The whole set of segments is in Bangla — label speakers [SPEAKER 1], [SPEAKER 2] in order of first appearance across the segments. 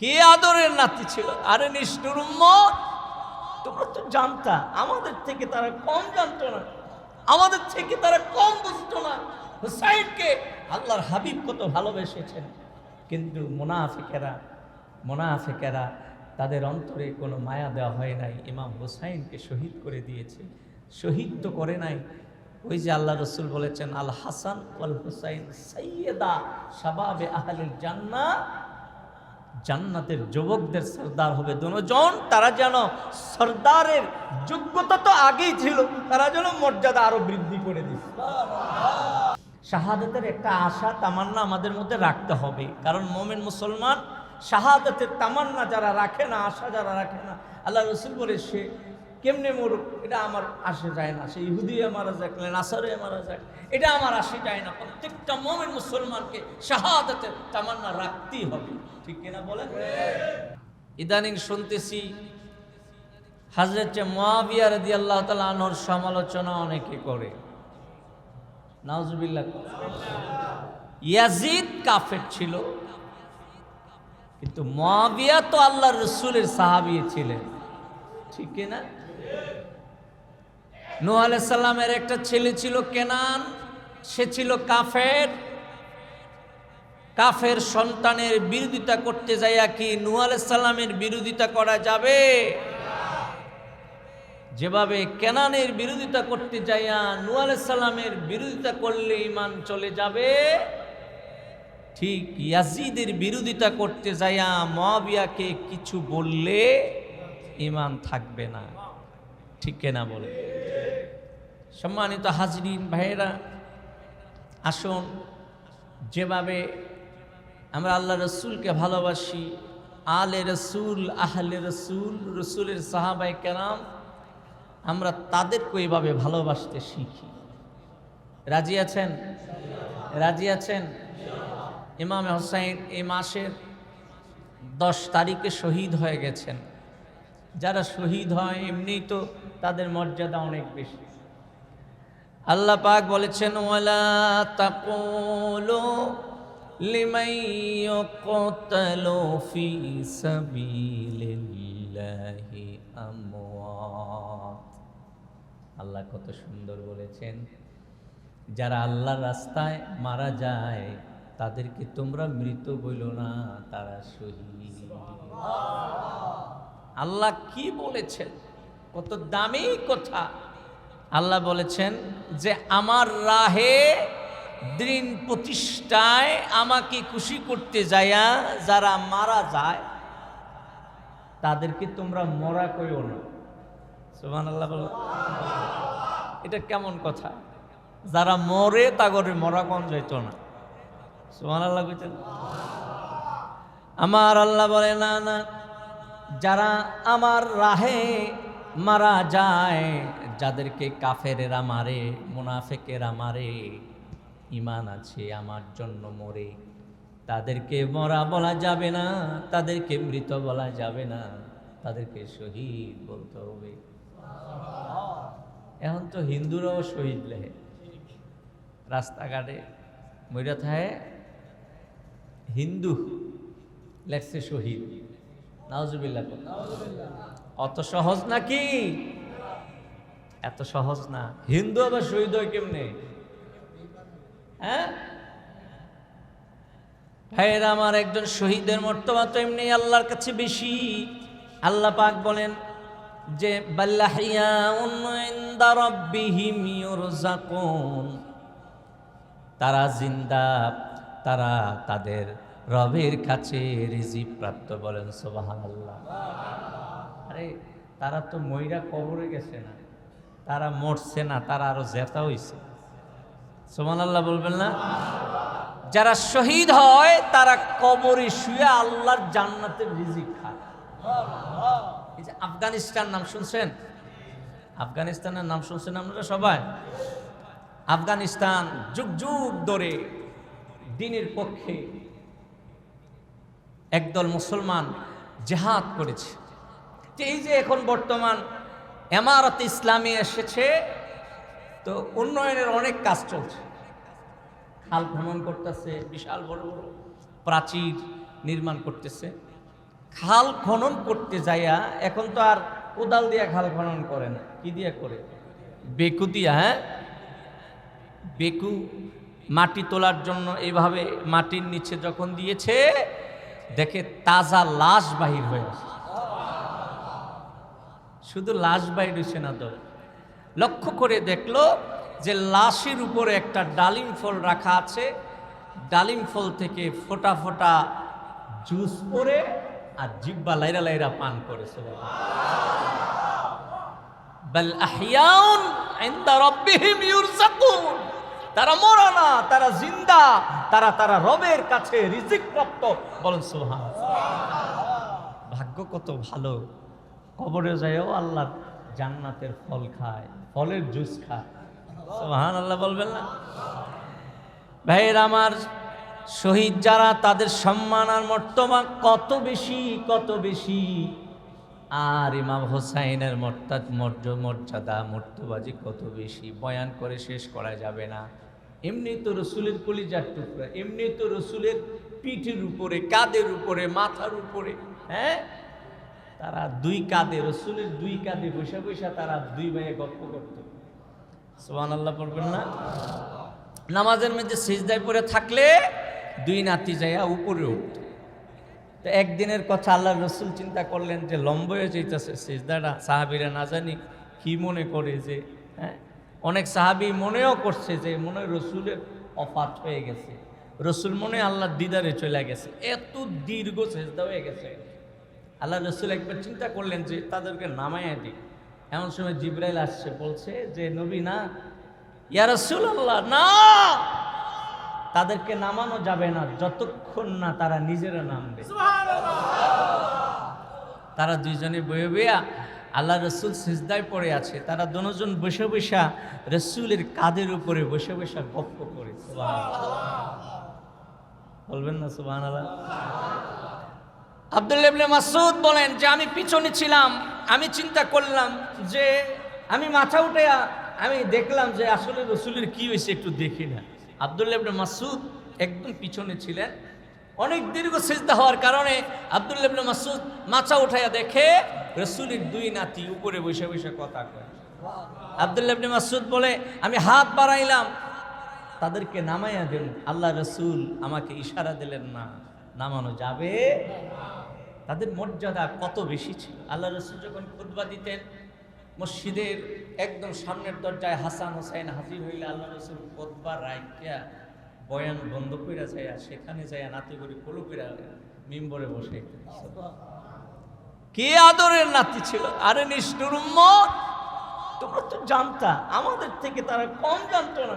[SPEAKER 1] কে আদরের নাতি ছিল? আরে নিষ্ঠুর তোমরা তো জানতা, আমাদের থেকে তারা কম জানতো না। আমাদের থেকে তারা কম বুঝতো না। হুসাইনকে আল্লাহর হাবিব কত ভালোবেসেছেন। কিন্তু মোনাফিকেরা মোনাফিকেরা, তাদের অন্তরে কোনো মায়া দেওয়া হয় নাই। ইমাম হুসাইনকে শহীদ করে দিয়েছে। শহীদ তো করে নাই। ওই যে আল্লাহ রসুল বলেছেন, আল হাসান ওয়াল হুসাইন সৈয়দা শাবাবে আহলিল জান্না জান্নাতের যুবকদের সর্দার হবে দুজন। তারা যেন সর্দারের যোগ্যতা তো আগেই ছিল, তারা যেন মর্যাদা আরও বৃদ্ধি করে দিস শাহাদাতের একটা আশা, তামান্না আমাদের মধ্যে রাখতে হবে। কারণ মোমেন মুসলমান, শাহাদাতের তামান্না যারা রাখে না, আশা যারা রাখে না, আল্লাহ রসুল বলে সে কেমনে মরুক? এটা আমার আসে যায় না। সে ইহুদিয়ে মারা যাক, নাসারে মারা যাক, এটা আমার আসে যায় না। প্রত্যেকটা মোমেন মুসলমানকে শাহাদাতের তামান্না রাখতেই হবে। ঠিক কিনা বলেন? ইদানিং শুনতেছি হাজরত মহাবিয়া রদি আল্লাহ তালা আনহর সমালোচনা অনেকে করে। নাউজুবিল্লাহ। ইয়াজিদ কাফের ছিল, কিন্তু মহাবিয়া তো আল্লাহ রসুলের সাহাবি ছিলেন। ঠিক না আলাইসাল্লামের একটা ছেলে ছিল কেনান, সে ছিল কাফের। কাফের সন্তানের বিরোধিতা করতে যাইয়া কি নূহ আলাইসাল্লামের বিরোধিতা করা যাবে? যেভাবে কেনানের বিরোধিতা করতে যাইয়া নূহ আলাইসাল্লামের বিরোধিতা করলে ইমান চলে যাবে, ঠিক ইয়াজিদের বিরোধিতা করতে যাইয়া মহাবিয়াকে কিছু বললে ইমান থাকবে না। ঠিক কেনা বলে। সম্মানিত হাজরিন, ভাইয়েরা, আসুন, যেভাবে আমরা আল্লাহ রসুলকে ভালোবাসি, আলে রসুল, আহলে রসুল, রসুলের সাহাবাই কেরাম, আমরা তাদেরকে এইভাবে ভালোবাসতে শিখি। রাজি আছেন? রাজি আছেন? ইমাম হোসাইন এই মাসের দশ তারিখে শহীদ হয়ে গেছেন। যারা শহীদ হয়, এমনি তো তাদের মর্যাদা অনেক বেশি। আল্লাহ পাক বলেছেন, ওয়ালা তাকুলু লিমান ইউকতালু ফি সাবিলিল্লাহি আমওয়াত। আল্লাহ কত সুন্দর বলেছেন, যারা আল্লাহর রাস্তায় মারা যায়, তাদেরকে তোমরা মৃত বইল না, তারা শহীদ। আল্লাহ কি বলেছেন? কত দামি কথা। আল্লাহ বলেছেন যে, আমার রাহে দিন প্রতিষ্ঠায় আমাকে খুশি করতে যায়া যারা মারা যায়, তাদেরকে তোমরা মরা কইও না। সুবহান আল্লাহ এটা কেমন কথা? যারা মরে, তাগরে মরা কোন যাইত না। সুবহান আল্লাহ আমার আল্লাহ বলে, না না যারা আমার রাহে মারা যায়, যাদেরকে কাফেরেরা মারে, মুনাফেকেরা মারে ইমান আছে আমার জন্য মরে, তাদেরকে মরা বলা যাবে না, তাদেরকে মৃত বলা যাবে না, তাদেরকে শহীদ বলতে হবে। এখন তো হিন্দুরাও শহীদ লেহে রাস্তাঘাটে মইরা থায় হিন্দু লেখছে শহীদ। অত সহজ নাকি? এত সহজ না। হিন্দু আবার শহীদ হয় কেমনে? হ্যাঁ? ভাইয়েরা, আমার একজন শহীদের মর্তবা তো এমনি আল্লাহর কাছে বেশি। আল্লাহ পাক বলেন যে তারা জিন্দা, তারা তাদের রবের কাছে রিজি প্রাপ্ত বলেন সোবাহান আল্লাহ আরে, তারা তো ময়রা কবরে গেছে না। তারা মরছে না, তারা আরও জেতা হইছে। সোমান আল্লাহ বলবেন না? যারা শহীদ হয়, তারা কবরে শুয়ে আল্লাহর জান্নাতের রিজিক খায়। এই যে আফগানিস্তান নাম শুনছেন? আফগানিস্তানের নাম শুনছেন আপনারা সবাই? আফগানিস্তান যুগ যুগ ধরে দিনের পক্ষে একদল মুসলমান জেহাদ করেছে। যে এই যে এখন বর্তমান এমারত ইসলামী এসেছে, তো উন্নয়নের অনেক কাজ চলছে। খাল ভ্রমণ করতেছে, বিশাল বড় বড় প্রাচীর নির্মাণ করতেছে। খাল খনন করতে যাইয়া এখন তো আর কোদাল দিয়া খাল খনন করে না। কি দিয়া করে? বেকু দিয়া হ্যাঁ? বেকু মাটি তোলার জন্য এভাবে মাটির নিচে যখন দিয়েছে দেখে তাজা লাশ বাহির হয়ে আসে। শুধু লাশ বাহির হয়েছে না তো। লক্ষ্য করে দেখল যে লাশের উপরে একটা ডালিম ফল রাখা আছে। ডালিম ফল থেকে ফোটা ফোটা জুস পরে আর জিব্বা লাইরা লাইরা পান করেছে বাল আহয়াউন ইনদা রাব্বিহিম ইউরজাকুন। তারা মরা না, তারা জিন্দা, তারা তারা রবের কাছে রিজিক প্রাপ্ত। বলেন সুবহান ভাগ্য কত ভালো। কবরে যায়ও আল্লাহ জান্নাতের ফল খায়, ফলের জুস খায়। সুবহান আল্লাহ বলবেন না? ভাইয়ের আমার শহীদ যারা, তাদের সম্মান আর মর্তবা কত বেশি কত বেশি। আর ইমাম হোসাইনের মর্তাদ মর্য মর্যাদা মর্তবাজি কত বেশি? বয়ান করে শেষ করা যাবে না। এমনি তো রসুলের কলিজার টুকরা, এমনি তো রসুলের পিঠের উপরে কাদের উপরে, মাথার উপরে হ্যাঁ? তারা দুই কাঁধে, রসুলের দুই কাঁধে বসে বসে তারা দুই ভাইয়ে গল্প করত। সোহান আল্লাহ পড়বেন না? নামাজের মধ্যে সিজদায় পরে থাকলে দুই নাতি যাইয়া উপরে উঠত। তো একদিনের কথা আল্লাহ রসুল চিন্তা করলেন যে লম্ব হয়ে যেতেছে সিজদাটা, সাহাবিরা না জানি কি মনে করে যে হ্যাঁ? অনেক সাহাবি মনেও করছে যে মনে রসুলের অফাত হয়ে গেছে। রসুল মনে আল্লাহর দিদারে চলে গেছে। এত দীর্ঘ সেজদা হয়ে গেছে। আল্লাহ রসুল একবার চিন্তা করলেন যে তাদেরকে নামাইয়া দিই এমন সময় জিব্রাইল আসছে, বলছে যে, নবী, না। ইয়া রসুল আল্লাহ না! তাদেরকে নামানো যাবে না যতক্ষণ না তারা নিজেরা নামবে। তারা দুইজনে বয়ে বইয়া আল্লাহ রসুল সিজদায় পড়ে আছে। তারা দুজন বসে বসা রসুলের কাদের উপরে বসে বসা গপ্প করে। বলবেন না সুবাহ আব্দুল মাসুদ বলেন যে, আমি পিছনে ছিলাম, আমি চিন্তা করলাম যে, আমি মাথা উঠে আমি দেখলাম যে, আসলে রসুলের কি হয়েছে একটু দেখি না। আব্দুল ইবনে মাসুদ একদম পিছনে ছিলেন। অনেক দীর্ঘ সিজদা হওয়ার কারণে আব্দুল ইবনে মাসুদ মাথা উঠাইয়া দেখে রসুলের দুই নাতি উপরে বসে বসে কথা কয়। আব্দুল ইবনে মাসুদ বলে, আমি হাত বাড়াইলাম, তাদেরকে নামাইয়া দেন। আল্লাহ রসুল আমাকে ইশারা দিলেন না, নামানো যাবে তাদের মর্যাদা কত বেশি ছিল? আল্লাহ রসুল যখন খুতবা দিতেন মসজিদের একদম সামনের দরজায় হাসান হোসাইন হাজির হইলে আল্লাহ রসুল খুতবা রাইকিয়া বয়ান বন্ধ কইরা যাইয়া সেখানে যাইয়া নাতি করে কোলো কইরা মিম্বরে বসে। কে আদরের নাতি ছিল? আরে নিষ্ঠুর তোমরা তো জানতা, আমাদের থেকে তারা কম জানতো না।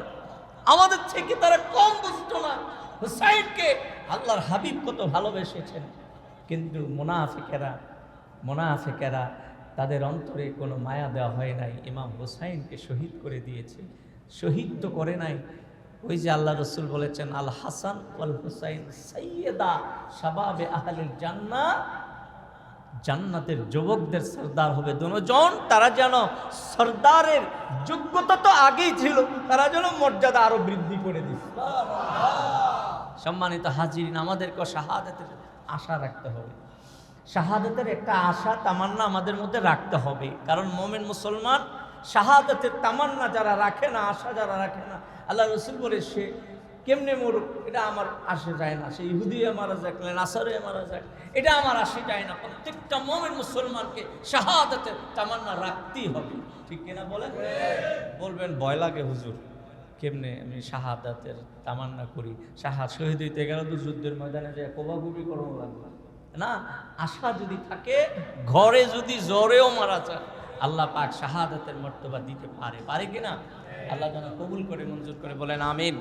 [SPEAKER 1] আমাদের থেকে তারা কম বুঝতো না। হুসাইনকে আল্লাহর হাবিব কত ভালোবেসেছেন। কিন্তু মোনাফেকেরা মোনাফেকেরা তাদের অন্তরে কোনো মায়া দেওয়া হয় নাই। ইমাম হোসাইনকে শহীদ করে দিয়েছে। শহীদ তো করে নাই। ওই যে আল্লাহ রসুল বলেছেন, আল হাসান ওয়াল হুসাইন সৈয়দা শাবাবে আহলিল জান্না জান্নাতের যুবকদের সর্দার হবে দুজন। তারা যেন সর্দারের যোগ্যতা তো আগেই ছিল, তারা যেন মর্যাদা আরও বৃদ্ধি করে দিচ্ছে সম্মানিত হাজিরিন, আমাদেরকে শাহাদাতের আশা রাখতে হবে। শাহাদাতের একটা আশা, তামান্না আমাদের মধ্যে রাখতে হবে। কারণ মোমেন মুসলমান শাহাদাতের তামান্না যারা রাখে না, আশা যারা রাখে না, আল্লাহ রসুল বলে সে কেমনে মরুক? এটা আমার আসে যায় না। সে ইহুদিয়ে মারা যাক নাসারে মারা যাক, এটা আমার আসে যায় না। প্রত্যেকটা মোমেন মুসলমানকে শাহাদাতের তামান্না রাখতেই হবে। ঠিক কিনা বলেন? বলবেন, ভয় লাগে হুজুর, কেমনে আমি শাহাদাতের তামান্না করি? শাহাদ শহীদ হইতে গেলে তো যুদ্ধের ময়দানে যায় কোবাগুবি করানো লাগবে। না, আশা যদি থাকে, ঘরে যদি জ্বরেও মারা যায়, আল্লাহ পাক শাহাদাতের মর্তবা দিতে পারে। পারে কিনা আল্লাহ যেন কবুল করে, মঞ্জুর করে বলেন, আমিন।